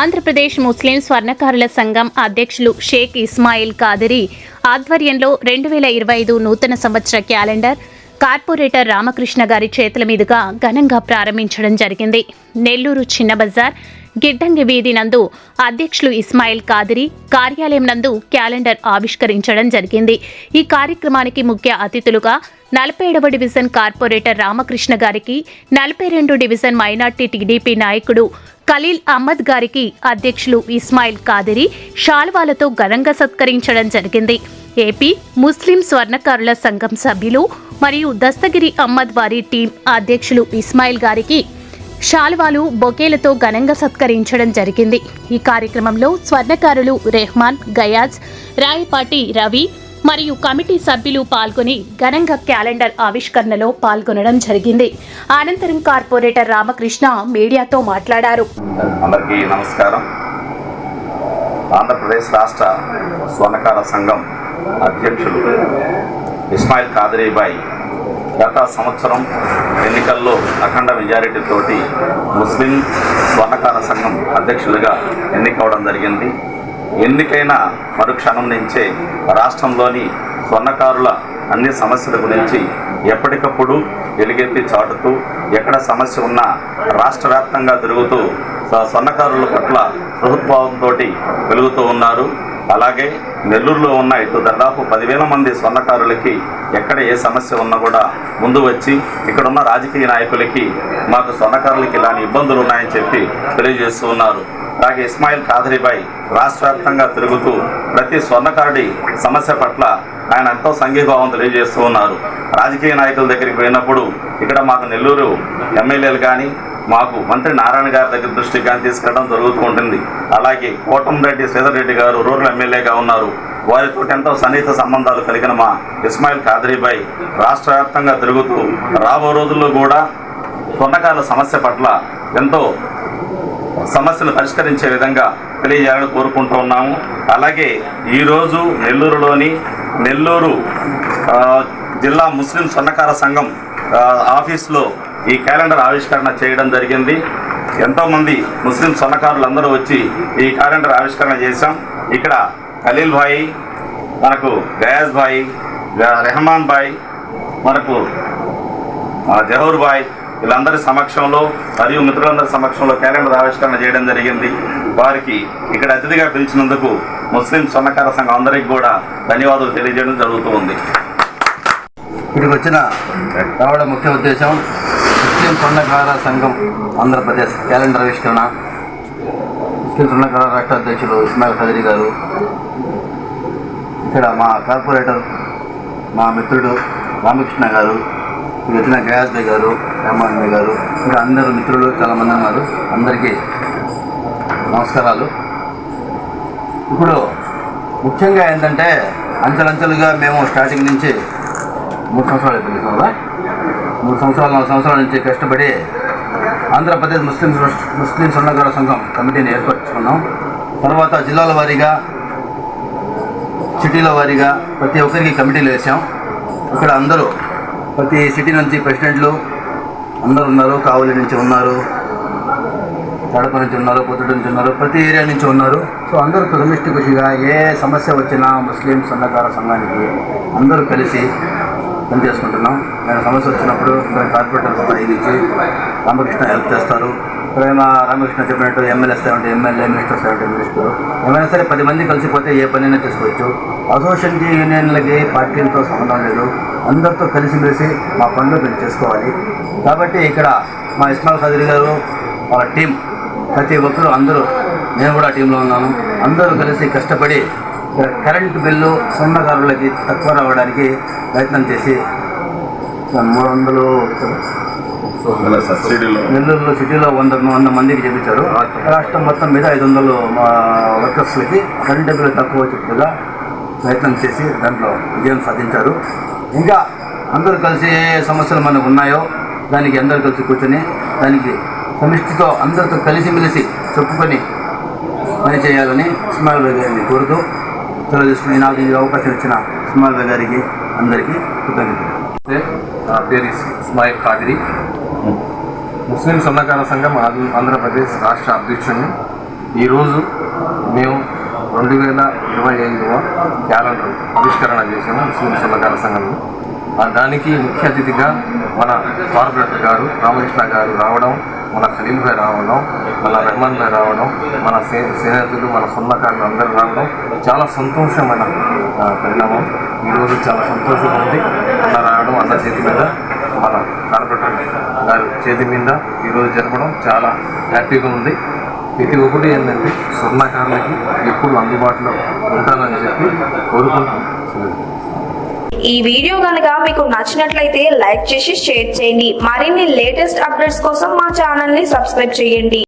ఆంధ్రప్రదేశ్ ముస్లిం స్వర్ణకారుల సంఘం అధ్యక్షులు షేక్ ఇస్మాయిల్ కాదరి ఆధ్వర్యంలో రెండు వేల ఇరవై ఐదు నూతన సంవత్సర క్యాలెండర్ కార్పొరేటర్ రామకృష్ణ గారి చేతుల మీదుగా ఘనంగా ప్రారంభించడం జరిగింది. నెల్లూరు చిన్న బజార్ గిడ్డంగి వీధి నందు అధ్యక్షులు ఇస్మాయిల్ కాదిరి కార్యాలయం నందు క్యాలెండర్ ఆవిష్కరించడం జరిగింది. ఈ కార్యక్రమానికి ముఖ్య అతిథులుగా నలభై ఏడవ డివిజన్ కార్పొరేటర్ రామకృష్ణ గారికి నలభై రెండు డివిజన్ మైనార్టీ టీడీపీ నాయకుడు ఖలీల్ అహ్మద్ గారికి అధ్యక్షులు ఇస్మాయిల్ కాదిరి షాల్వాలతో ఘనంగా సత్కరించడం జరిగింది. ఏపీ ముస్లిం స్వర్ణకారుల సంఘం సభ్యులు మరియు దస్తగిరి అహ్మద్ వారి టీం అధ్యక్షులు ఇస్మాయిల్ గారికి షాల్వాలు బొకేలతో ఘనంగా సత్కరించడం జరిగింది. ఈ కార్యక్రమంలో స్వర్ణకారులు రెహమాన్ గయాజ్ రాయపాటి రవి మరియు కమిటీ సభ్యులు పాల్గొని ఘనంగా క్యాలెండర్ ఆవిష్కరణలో పాల్గొనడం జరిగింది. అనంతరం కార్పొరేటర్ రామకృష్ణ మీడియాతో మాట్లాడారు. అందరికీ నమస్కారం. ఆంధ్రప్రదేశ్ రాష్ట్ర స్వర్ణకార సంఘం అధ్యక్షులు ఇస్మాయిల్ కాదరీబాయి గత సంవత్సరం ఎన్నికల్లో అఖండ మెజారిటీతోటి ముస్లిం స్వర్ణకార సంఘం అధ్యక్షులుగా ఎన్నికవడం జరిగింది. ఎన్నికైన మరుక్షణం నుంచే రాష్ట్రంలోని స్వర్ణకారుల అన్ని సమస్యల గురించి ఎప్పటికప్పుడు వెలుగెత్తి చాటుతూ ఎక్కడ సమస్య ఉన్నా రాష్ట్ర వ్యాప్తంగా తిరుగుతూ స్వర్ణకారుల పట్ల ప్రభుత్వంతో వెలుగుతూ ఉన్నారు. అలాగే నెల్లూరులో ఉన్న ఇటు దాదాపు పదివేల మంది స్వర్ణకారులకి ఎక్కడ ఏ సమస్య ఉన్నా కూడా ముందు వచ్చి ఇక్కడున్న రాజకీయ నాయకులకి మాకు స్వర్ణకారులకి ఇలాంటి ఇబ్బందులు ఉన్నాయని చెప్పి తెలియజేస్తూ ఉన్నారు. అలాగే ఇస్మాయిల్ కాదరిబాయ్ రాష్ట్ర వ్యాప్తంగా తిరుగుతూ ప్రతి స్వర్ణకారుడి సమస్య పట్ల ఆయన ఎంతో సంఘీభావం తెలియజేస్తూ ఉన్నారు. రాజకీయ నాయకుల దగ్గరికి పోయినప్పుడు ఇక్కడ మాకు నెల్లూరు ఎమ్మెల్యేలు కానీ మాకు మంత్రి నారాయణ గారి దగ్గర దృష్టికి కానీ తీసుకెళ్ళడం జరుగుతూ ఉంటుంది. అలాగే కోటంరెడ్డి శ్రీధర్ రెడ్డి గారు రూరల్ ఎమ్మెల్యేగా ఉన్నారు. వారితో ఎంతో సన్నిహిత సంబంధాలు కలిగిన మా ఇస్మాయిల్ కాదరీబాయ్ రాష్ట్ర వ్యాప్తంగా తిరుగుతూ రాబో రోజుల్లో కూడా స్వర్ణకారుల సమస్య పట్ల ఎంతో సమస్యలు పరిష్కరించే విధంగా తెలియజేయాలని కోరుకుంటూ ఉన్నాము. అలాగే ఈరోజు నెల్లూరులోని నెల్లూరు జిల్లా ముస్లిం స్వర్ణకార సంఘం ఆఫీస్లో ఈ క్యాలెండర్ ఆవిష్కరణ చేయడం జరిగింది. ఎంతోమంది ముస్లిం స్వర్ణకారులు వచ్చి ఈ క్యాలెండర్ ఆవిష్కరణ చేశాం. ఇక్కడ ఖలీల్ భాయ్ మనకు గయాజ్ భాయ్ రెహమాన్ భాయ్ మనకు జహూర్ భాయ్ వీళ్ళందరి సమక్షంలో మరియు మిత్రులందరి సమక్షంలో క్యాలెండర్ ఆవిష్కరణ చేయడం జరిగింది. వారికి ఇక్కడ అతిథిగా పిలిచినందుకు ముస్లిం స్వర్ణకార సంఘం అందరికీ కూడా ధన్యవాదాలు తెలియజేయడం జరుగుతూ ఉంది. ఇక్కడికి వచ్చిన రావడం ముఖ్య ఉద్దేశం ముస్లిం స్వర్ణకార సంఘం ఆంధ్రప్రదేశ్ క్యాలెండర్ ఆవిష్కరణ. ముస్లిం స్వర్ణకార రాష్ట్ర అధ్యక్షులు ఇస్మాయిల్ ఖదరి గారు ఇక్కడ మా కార్పొరేటర్ మా మిత్రుడు రామకృష్ణ గారు వచ్చిన గయాస్ బై గారు రెహమాన్ బై గారు ఇంకా అందరూ మిత్రులు చాలామంది ఉన్నారు. అందరికీ నమస్కారాలు. ఇప్పుడు ముఖ్యంగా ఏంటంటే అంచెలంచెలుగా మేము స్టార్టింగ్ నుంచి మూడు సంవత్సరాలు అయిపోయింది కదా మూడు సంవత్సరాలు నాలుగు సంవత్సరాల నుంచి కష్టపడి ఆంధ్రప్రదేశ్ ముస్లిం ముస్లిం స్వర్ణకార సంఘం కమిటీని ఏర్పరచుకున్నాం. తర్వాత జిల్లాల వారీగా సిటీల వారీగా ప్రతి ఒక్కరికి కమిటీలు వేసాం. ఇక్కడ అందరూ ప్రతి సిటీ నుంచి ప్రెసిడెంట్లు అందరు ఉన్నారు కావలి నుంచి ఉన్నారు కడప నుంచి ఉన్నారు పొద్దుటి నుంచి ఉన్నారు ప్రతి ఏరియా నుంచి ఉన్నారు. సో అందరూ సమిష్టి కృషిగా ఏ సమస్య వచ్చినా ముస్లిం సన్నకార సంఘానికి అందరూ కలిసి పనిచేసుకుంటున్నాం నేను సమస్య వచ్చినప్పుడు కార్పొరేటర్ స్థాయి నుంచి రామకృష్ణ హెల్ప్ చేస్తారు. ప్రేమ రామకృష్ణ చెప్పినట్టు ఎమ్మెల్యే స్థాయి ఉంటే ఎమ్మెల్యే మినిస్టర్ స్థాయి ఉంటే మినిస్టర్ ఏమైనా సరే పది మంది కలిసిపోతే ఏ పనైనా చేసుకోవచ్చు. అసోసియేషన్కి యూనియన్లకి పార్టీలతో సంబంధం లేదు. అందరితో కలిసిమెలిసి మా పనులు మేము చేసుకోవాలి. కాబట్టి ఇక్కడ మా ఇస్మాల్ ఖదరి గారు వాళ్ళ టీం ప్రతి ఒక్కరు అందరూ నేను కూడా టీంలో ఉన్నాను అందరూ కలిసి కష్టపడి కరెంటు బిల్లు సొన్నకారులకి తక్కువ రావడానికి ప్రయత్నం చేసి మూడు వందలు నెల్లూరులో సిటీలో వంద వంద మందికి చేపించారు రాష్ట్రం మొత్తం మీద ఐదు వందలు మా వర్కర్స్లకి కరెంటు బిల్లు తక్కువ వచ్చేట్టుగా ప్రయత్నం చేసి దాంట్లో విజయం సాధించారు. ఇంకా అందరూ కలిసి ఏ ఏ సమస్యలు మనకు ఉన్నాయో దానికి అందరూ కలిసి కూర్చొని దానికి సమిష్టితో అందరితో కలిసిమెలిసి చెప్పుకొని పని చేయాలని ఇస్మాయిల్ బై గారిని కోరుతూ తెలియజేసుకుని నాకు ఈ అవకాశం ఇచ్చిన ఇస్మాయిల్ బై గారికి అందరికీ కృతజ్ఞతలు. నా పేరు ఇస్మాయిల్ ఖాదిరి. ముస్లిం సన్నకార సంఘం ఆంధ్ర- ఆంధ్రప్రదేశ్ రాష్ట్ర అధ్యక్షుడిని ఈరోజు మేము రెండు వేల ఇరవై ఐదవ క్యాలెండర్ ఆవిష్కరణ చేశాము ముస్లిం సన్నకాల సంఘంలో దానికి ముఖ్య అతిథిగా మన కార్పొరేటర్ గారు రామకృష్ణ గారు రావడం మన ఖలీల్ భాయ్ రావడం మన రెహమాన్ భాయ్ రావడం మన సే స్నేహితులు మన సొన్నకారులు అందరూ రావడం చాలా సంతోషమైన పరిణామం. ఈరోజు చాలా సంతోషంగా ఉంది. అన్న రావడం అన్న చేతి మీద మన కార్పొరేటర్ గారి చేతి మీద ఈరోజు జరపడం చాలా హ్యాపీగా ఉంది. ప్రతి ఒక్కటి ఏంటంటే స్వర్ణకారులకి ఎప్పుడు అందుబాటులో ఉంటానని చెప్పి కోరుకుంటూ ఈ వీడియో కనుక మీకు నచ్చినట్లయితే లైక్ చేసి షేర్ చేయండి. మరిన్ని లేటెస్ట్ అప్డేట్స్ కోసం మా ఛానల్ని సబ్స్క్రైబ్ చేయండి.